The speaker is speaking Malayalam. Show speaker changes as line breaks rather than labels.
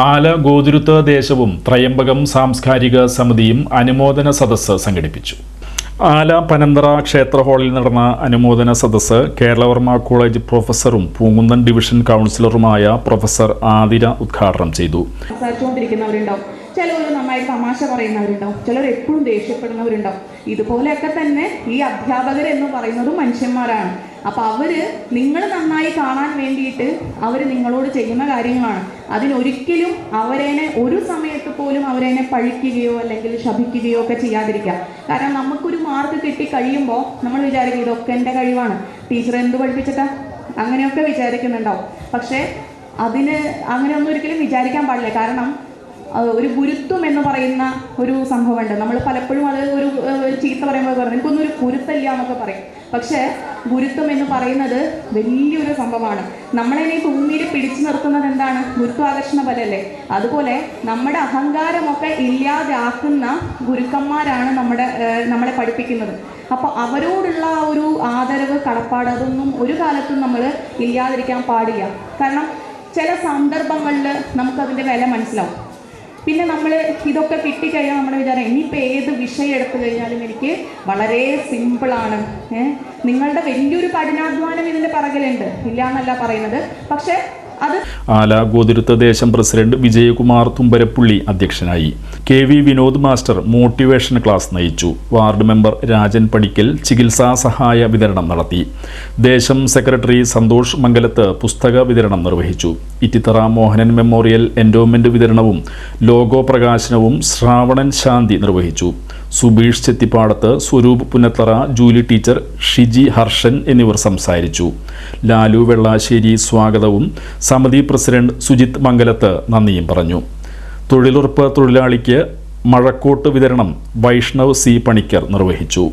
ആല ഗോതിരുത്ത ദേശവും ത്രയംബകം സാംസ്കാരിക സമിതിയും അനുമോദന സദസ്സ് സംഘടിപ്പിച്ചു. ആല പനന്തറ ക്ഷേത്ര ഹാളിൽ നടന്ന അനുമോദന സദസ്സ് കേരളവർമ്മ കോളേജ് പ്രൊഫസറും പൂങ്കുന്നൻ ഡിവിഷൻ കൗൺസിലറുമായ പ്രൊഫസർ ആതിര ഉദ്ഘാടനം ചെയ്തു.
ചിലവർ നന്നായി തമാശ പറയുന്നവരുണ്ടാവും. ചിലർ എപ്പോഴും ദേഷ്യപ്പെടുന്നവരുണ്ടാവും. ഇതുപോലെയൊക്കെ തന്നെ ഈ അധ്യാപകർ എന്ന് പറയുന്നതും മനുഷ്യന്മാരാണ്. അപ്പോൾ അവർ നിങ്ങൾ നന്നായി കാണാൻ വേണ്ടിയിട്ട് അവർ നിങ്ങളോട് ചെയ്യുന്ന കാര്യങ്ങളാണ്. അതിനൊരിക്കലും അവരേനെ ഒരു സമയത്ത് പോലും അവരേനെ പഴിക്കുകയോ അല്ലെങ്കിൽ ശപിക്കുകയോ ഒക്കെ ചെയ്യാതിരിക്കുക. കാരണം നമുക്കൊരു മാർക്ക് കിട്ടി കഴിയുമ്പോൾ നമ്മൾ വിചാരിക്കും ഇതൊക്കെ എന്റെ കഴിവാണ്. ടീച്ചർ എന്ത് പഠിപ്പിച്ചിട്ടാ? അങ്ങനെയൊക്കെ വിചാരിക്കുന്നുണ്ടാവും. പക്ഷേ അതിന് അങ്ങനെയൊന്നും ഒരിക്കലും വിചാരിക്കാൻ പാടില്ല. കാരണം ഒരു ഗുരുത്വം എന്ന് പറയുന്ന ഒരു സംഭവമുണ്ട്. നമ്മൾ പലപ്പോഴും അത് ഒരു ചീത്ത പറയുമ്പോൾ പറഞ്ഞു എനിക്കൊന്നും ഒരു ഗുരുത്തല്ല എന്നൊക്കെ പറയും. പക്ഷേ ഗുരുത്വം എന്ന് പറയുന്നത് വലിയൊരു സംഭവമാണ്. നമ്മളെ ഈ ഭൂമിയിൽ പിടിച്ചു നിർത്തുന്നത് എന്താണ്? ഗുരുത്വാകർഷണ ബലല്ലേ അതുപോലെ നമ്മുടെ അഹങ്കാരമൊക്കെ ഇല്ലാതാക്കുന്ന ഗുരുക്കന്മാരാണ് നമ്മുടെ നമ്മളെ പഠിപ്പിക്കുന്നത്. അപ്പോൾ അവരോടുള്ള ആ ഒരു ആദരവ് കടപ്പാട് അതൊന്നും ഒരു കാലത്തും നമ്മൾ ഇല്ലാതിരിക്കാൻ പാടില്ല. കാരണം ചില സന്ദർഭങ്ങളിൽ നമുക്കതിന്റെ വില മനസ്സിലാവും. പിന്നെ നമ്മൾ ഇതൊക്കെ കിട്ടിക്കഴിഞ്ഞാൽ നമ്മുടെ വിചാരം ഇനിയിപ്പോൾ ഏത് വിഷയം എടുത്തു കഴിഞ്ഞാലും എനിക്ക് വളരെ സിമ്പിളാണ് നിങ്ങളുടെ വലിയൊരു കഠിനാധ്വാനം ഇതിന്റെ പറകിലുണ്ട്. ഇല്ല എന്നല്ല പറയുന്നത്. പക്ഷേ
ആല ഗോതിരുത്ത ദേശം പ്രസിഡന്റ് വിജയകുമാർ തുമ്പരപ്പുള്ളി അധ്യക്ഷനായി. K V Vinod master motivation class നയിച്ചു. വാർഡ് മെമ്പർ രാജൻ പടിക്കൽ ചികിത്സാ സഹായ വിതരണം നടത്തി. ദേശം സെക്രട്ടറി സന്തോഷ് മംഗലത്ത് പുസ്തക വിതരണം നിർവഹിച്ചു. ഇറ്റിത്തറ മോഹനൻ മെമ്മോറിയൽ എൻഡോമെന്റ് വിതരണവും ലോഗോ പ്രകാശനവും ശ്രാവണൻ ശാന്തി നിർവഹിച്ചു. സുബീഷ് ചെത്തിപ്പാടത്ത് സ്വരൂപ് പുന്നത്തറ ജൂലി ടീച്ചർ ഷിജി ഹർഷൻ എന്നിവർ സംസാരിച്ചു. ലാലു വെള്ളാശ്ശേരി സ്വാഗതവും സമിതി പ്രസിഡന്റ് സുജിത് മംഗലത്ത് നന്ദിയും പറഞ്ഞു. തൊഴിലുറപ്പ് തൊഴിലാളിക്ക് മഴക്കോട്ട് വിതരണം വൈഷ്ണവ് സി പണിക്കർ നിർവഹിച്ചു.